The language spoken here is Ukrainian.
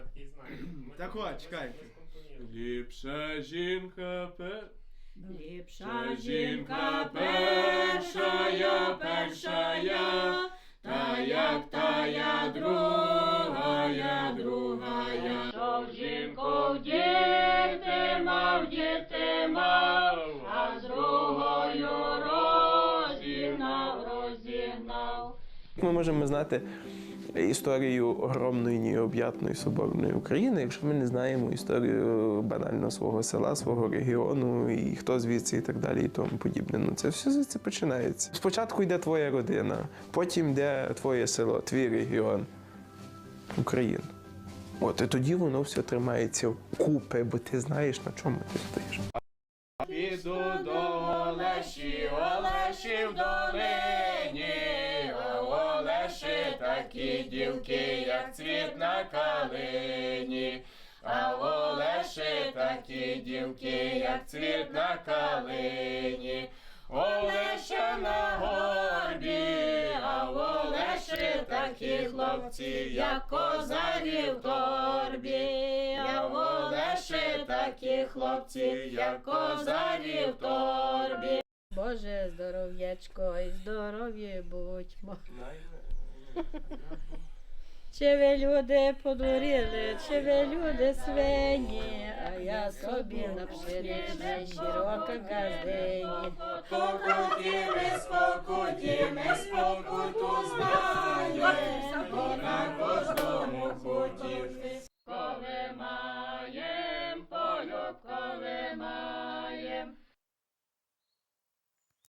такий знає. Ми Так от, ми чекайте. Ліпша жінка пер... Ліпша жінка першая, першая, та як тая другая, другая. Що в жінку діти мав, діти мав, а з другою розігнав, розігнав. Ми можемо знати історію огромної необ'ятної соборної України, якщо ми не знаємо історію банально свого села, свого регіону і хто звідси і так далі, і тому подібне. Ну це все звідси починається. Спочатку йде твоя родина, потім йде твоє село, твій регіон, Україна. От і тоді воно все тримається купи, бо ти знаєш на чому ти стоїш. Піду до Олеші, Олеші в долині, такі дівки, як цвіт на калині. А в Олеші такі дівки, як цвіт на калині. Олеша на горбі, а в Олеші такі хлопці, як козарі в торбі. А в Олеші такі хлопці, як козарі в торбі. Боже, здоров'ячко і здоров'я будьмо. Чи ви люди подуріли, чи ви люди свині, а я собі на пшеничній широка газдині. спокуті, ми спокутіли.